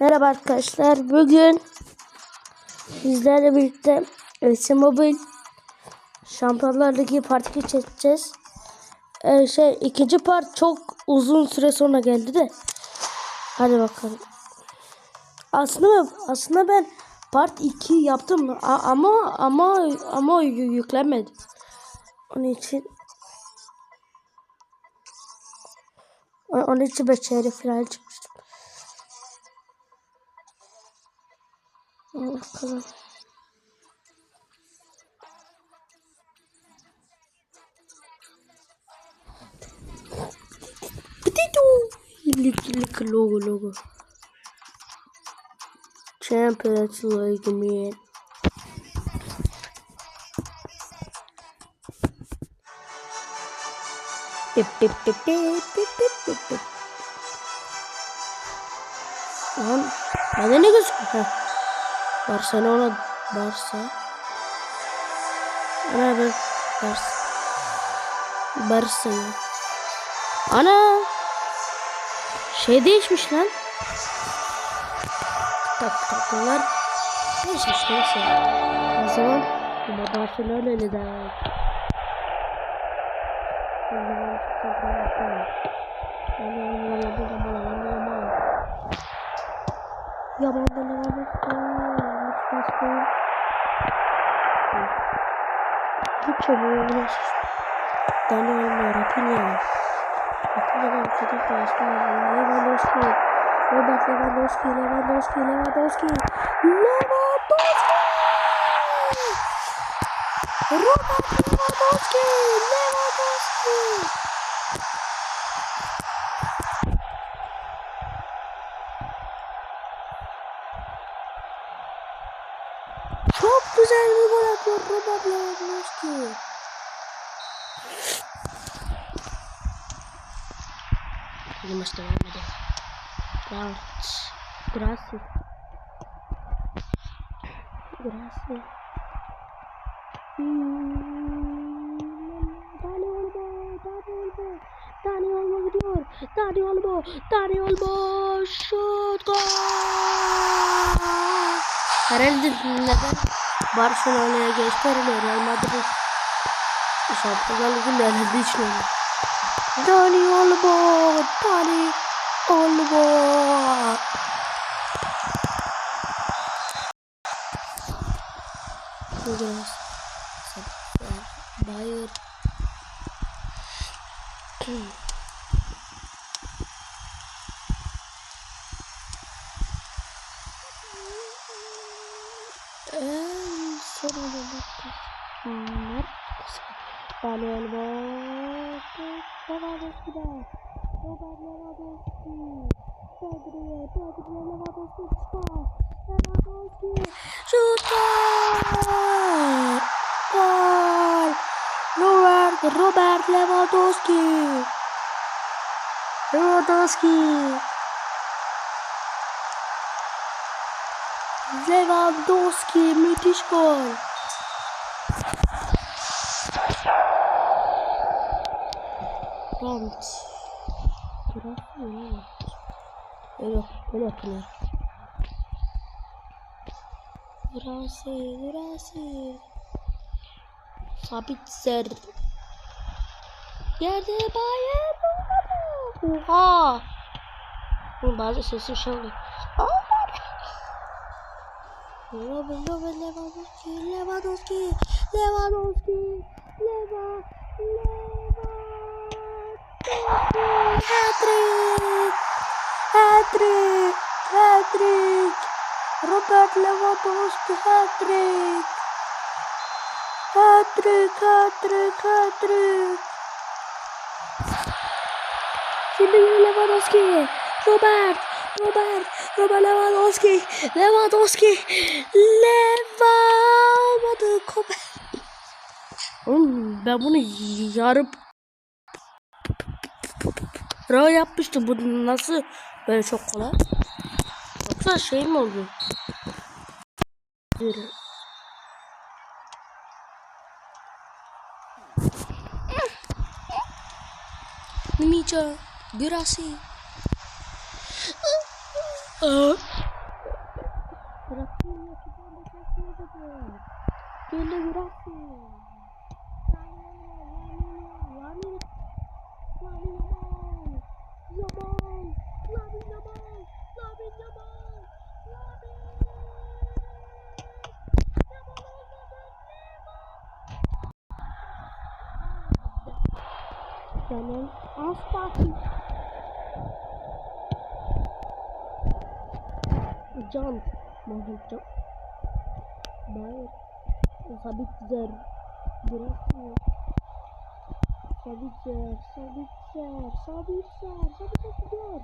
Merhaba arkadaşlar. Bugün sizlerle birlikte FC Mobile Şampiyonlar Ligi Part 2 çekeceğiz. Ee, şey ikinci part çok uzun süre sonra geldi de. Hadi bakalım. Aslında aslında ben part 2 yaptım A- ama ama ama yü- yüklenmedi. Onun için onun için beceri falan çıkmıştım. Al Bakalım. Potato. Lik lik logo logo. Champions League man. Pip pip pip pip pip pip pip pip. Lan bende ne gözüküyor? Barcelona Barça. Ana ben Barça. Barça. Ana şey değişmiş lan. Tak takımlar değişmiş neyse. O zaman Barcelona ile devam edelim. Ne var? Başka. Çok çabuk biraz. Daniel Rapinha. Rapinha'dan kadar başka. Lewandowski. Robert Lewandowski. Lewandowski. Lewandowski. Lewandowski. Robert Lewandowski. Lewandowski. Çok güzel bir gol atıyor Robert Lewandowski. Bu maç devam. Grant. Grassi. Grassi. Hmm. Dani Olmo. Dani Olmo. Dani Olmo gidiyor. Dani Olmo. Dani Olmo. Şut gol. Herhalde neden Barcelona'ya geçti herhalde Real Madrid Şampiyonlar Ligi'nde herhalde hiç mi olmadı? Dani Olmo, Dani Olmo. Bu biraz Bayer. En son olarak Bunlar Dani Olmo. Lewandowski'de. Robert Lewandowski. Pedri, Pedri Lewandowski çıkar. Lewandowski. Şut gol. Gol. Robert, Robert Lewandowski. Lewandowski. Lewandowski müthiş gol. Rant. Burası mı? Öyle, öyle yapılıyor. Burası, burası. Sabitzer. Yerde bayan. Oha. Bu bazı sesi çalıyor. Ρόμπερ, Ρόμπερ, Λεβαδόσκι, Λεβαδόσκι, Λεβαδόσκι, Λεβα, Λεβα, Τέχνι, Χατρίκ, Χατρίκ, Χατρίκ, Ρόμπερ, Λεβαδόσκι, Χατρίκ, Χατρίκ, Χατρίκ, Χατρίκ. Συμπήγε ο Λεβαδόσκι, Ρόμπερ, Robert, Robert Lewandowski, Lewandowski, Lewandowski, Kobe. Oğlum ben bunu yarıp Ra yapmıştım. Bu nasıl böyle çok kolay? Yoksa şey mi oldu? Yürü. Mimica, Bırakın ya ki ben bakarsın dedim. Gel bırakın. Senin az parti. Can. Mahmut Can. Bayır. Sabitzer. Burası. Sabitzer. Sabitzer. Sabitzer. Sabitzer gidiyor.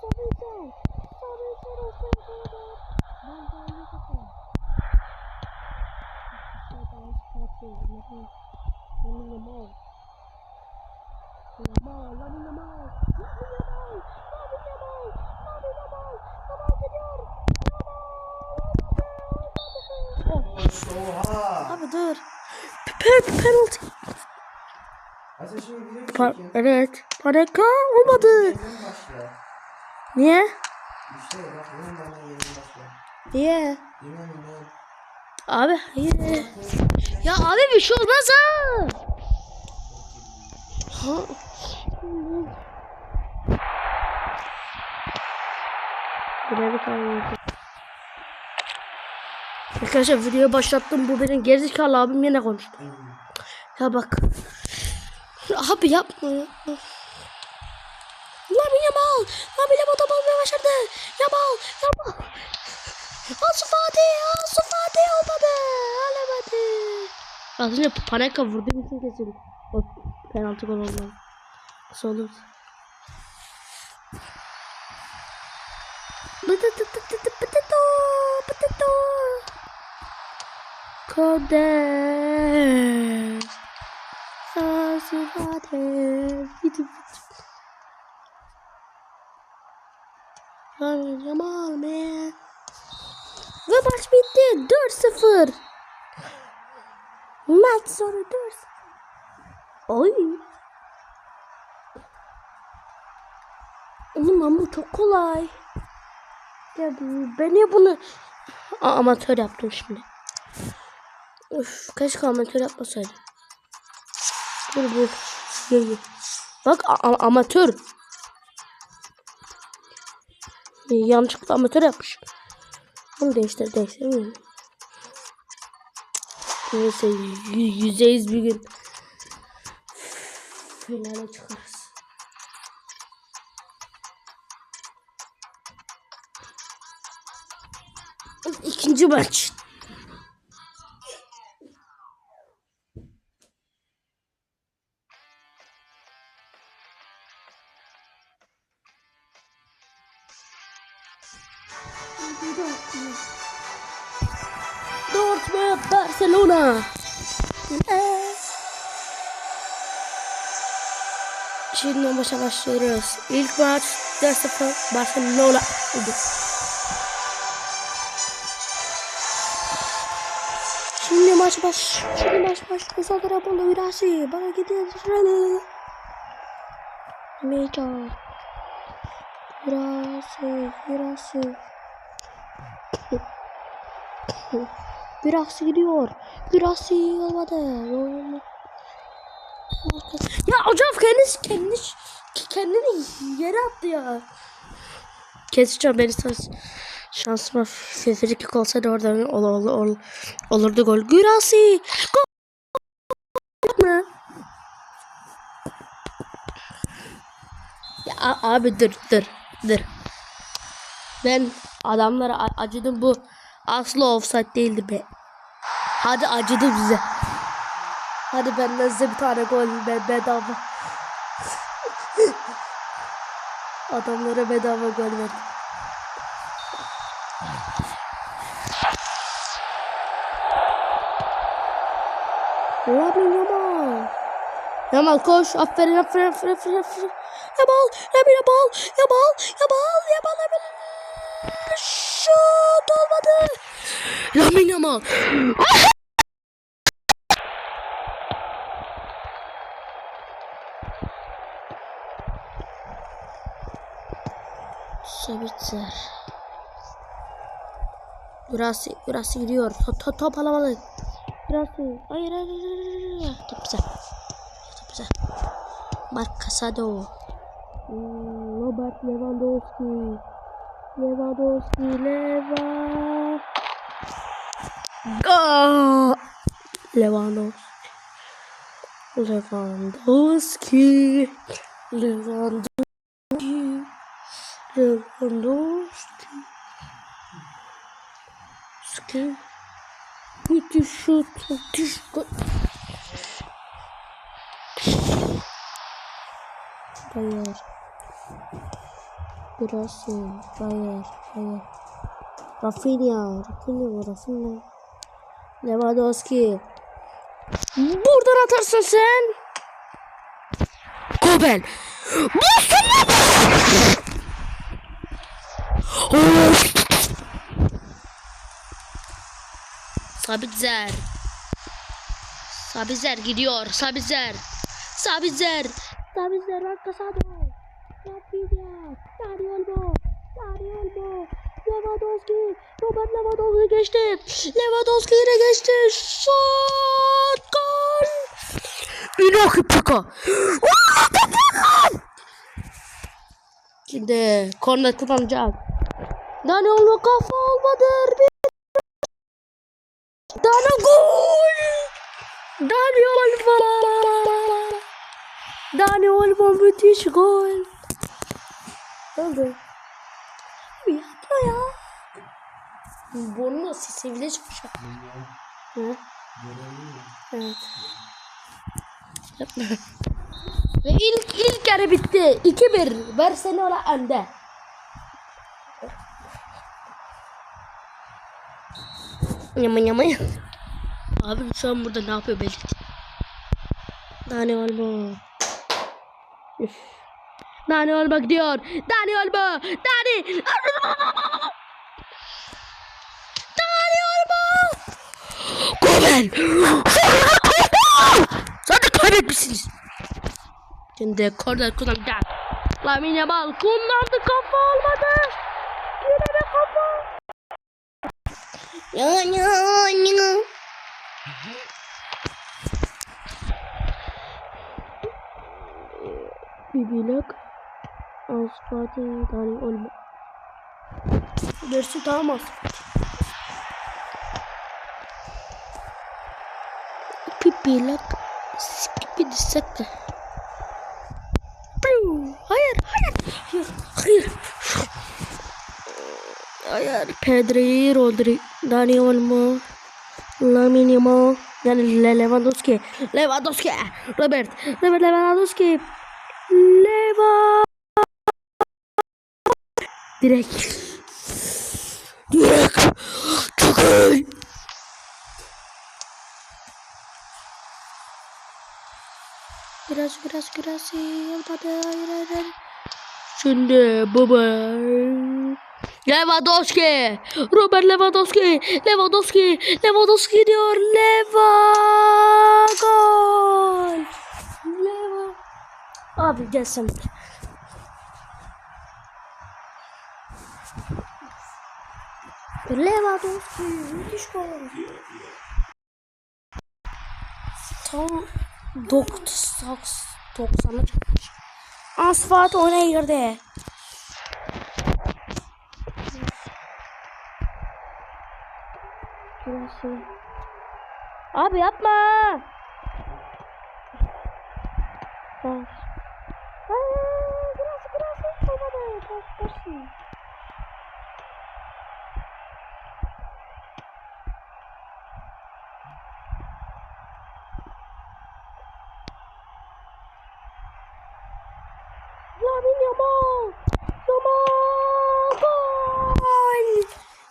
Sabitzer. Sabitzer olsun gidiyor. Ben de öyle kapıyorum. Şeytan parti. Bakın. Benim yamal. Yamal. Lamin yamal. Lamin yamal. Lamin yamal. Lamin yamal. Yamal gidiyor. Yamal. Oha! Abi dur. Pen penaltı. Pa evet. Paneka olmadı. Niye? Niye? Abi hayır. Ya abi bir şey olmaz ha. Ha. Görevi kaybettim. Arkadaşlar videoyu başlattım. Bu benim gerizekalı abim yine konuştu. Ya bak. Abi yapma. Lamin Yamal. Lamin Yamal top almaya başladı. Yamal. Yamal. Ansu Fati. Ansu Fati olmadı. Alamadı. Az önce Paneka vurduğum için kesin. O penaltı gol olmadı. Nasıl olur? Pıtıtı pıtıtı pıtıtı pıtıtı. Kader. Ansu Fati. Gidip Lamin Yamal man. Ve maç bitti. 4-0. Maç sonu 4-0. Oy. Oğlum ama bu çok kolay. Ya ben niye bunu A- amatör yaptım şimdi. Üf, keşke amatör yapmasaydım. Dur bu. Ye, ye. Bak amatör. Ee, Yanlışlıkla amatör yapmış. Bunu değiştir değiştirmiyorum. Neyse yüzeyiz bir gün. Finale çıkarız. İkinci maç. Şimdi maça başlıyoruz. İlk maç 4-0 Barcelona oldu. Şimdi maç baş. Şimdi maç baş. Uzaklara buldu virası. Bana gidiyor. Şöyle. Mega. Virası. Virası. Virası gidiyor. Virası olmadı. Ya hocam kendisi kendisi kendini yere attı ya. Keseceğim beni sans. Şansıma frikik olsaydı orada ol, ol, ol, olurdu gol. Gürasi! Gol! Ya abi dur dur dur. Ben adamlara acıdım bu asla offside değildi be. Hadi acıdı bize. Hadi benden size bir tane gol be bedava. Adamlara bedava gol verdim. Lamin Yamal. Yamal koş. Aferin aferin aferin aferin. aferin. Yamal. Yamal Yamal. Yamal. Yamal. Yamal. Yamal. Şut olmadı. Lamin Yamal. Sabitzer. Burası, burası gidiyor. Top, top, top alamadı. İyi. Hayır hayır hayır hayır. Çok güzel. Çok güzel. Mark Casado. Hmm, Robert Lewandowski. Lewandowski. Leva. Aa! Lewandowski. Lewandowski. Lewandowski. Lewandowski. Ski. Müthiş şut. Müthiş gol. Bayır. Burası. Bayır. Bayır. Rafinha. Rafinha. Rafinha. Lewandowski. Buradan atarsın sen. Kobel. Sabitzer. Sabitzer gidiyor. Sabitzer. Sabitzer. Sabitzer Rakasado. Rafinha. Dani Olmo. Dani Olmo. Lewandowski. Robert Lewandowski geçti. Lewandowski yine geçti. Şut. Gol. Inoki Pika. Şimdi korner kullanacak. Dani Olmo kafa olmadı. Bir Dana gol! Dani Olmo! Dani Olmo müthiş gol. Ne oldu? Yapma ya. Nasıl sevilecek bir şey? Hı? Evet. Yapma. Ve ilk ilk yarı bitti. 2-1. Barcelona önde. Yama yama. Abi şu an burada ne yapıyor belli. Dani Olmo. Üf. Dani Olmo gidiyor. Dani Olmo. Dani. Dani Olmo. Gomen. Zaten kaybetmişsiniz. Şimdi korner kullanacak. Lamine Yamal kullandı kafa olmadı. Yine de kafa. Ya ya ya. Bibilak. Asfati Olmo. Dersi tamam Asfati. Pibilak. Skipi disek. Hayır, hayır. Hayır, hayır. Hayır. Pedri, Rodri, Dani Olmo. Lamine Yamal. Yani Le- Lewandowski. Lewandowski. Robert. Robert Lewandowski. Leva. Direkt. Direkt. Çok iyi. Biraz biraz biraz yapmadı. Hayır hayır. hayır. Şimdi baba. Lewandowski. Robert Lewandowski. Lewandowski. Lewandowski diyor. Leva. Gol. Leva. Abi gel sen. buraya. Lewandowski. Müthiş gol. Tam 90 90'a çarpmış. Asfalt oyuna girdi. Şurası. Abi yapma. Bak. Aa, burası burası hiç olmadı. Dersin. Lamin Yamal. Yamal. Gol.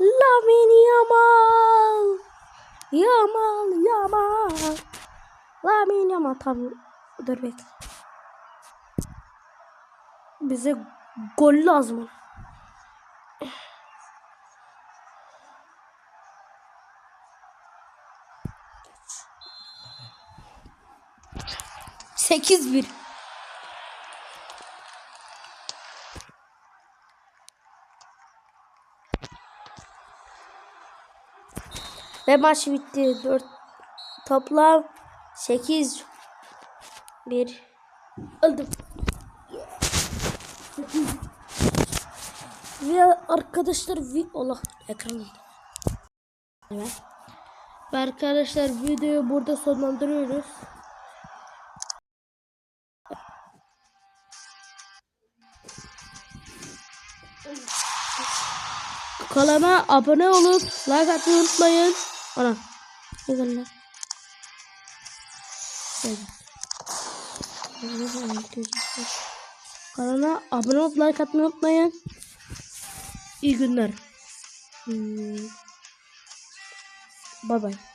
Lamin Yamal. Yamal. Yamal. Lamin Yamal. Tabii. Dur bekle. Bize gol lazım. Sekiz bir. Ve maç bitti. 4 Toplam 8 bir öldüm. Ve arkadaşlar vi Allah ekranım. Evet. Ve arkadaşlar videoyu burada sonlandırıyoruz. Kanalıma abone olup like atmayı unutmayın. Ana. Ne lan? Kanala abone olup like atmayı unutmayın. İyi günler. Hmm. Bye bye.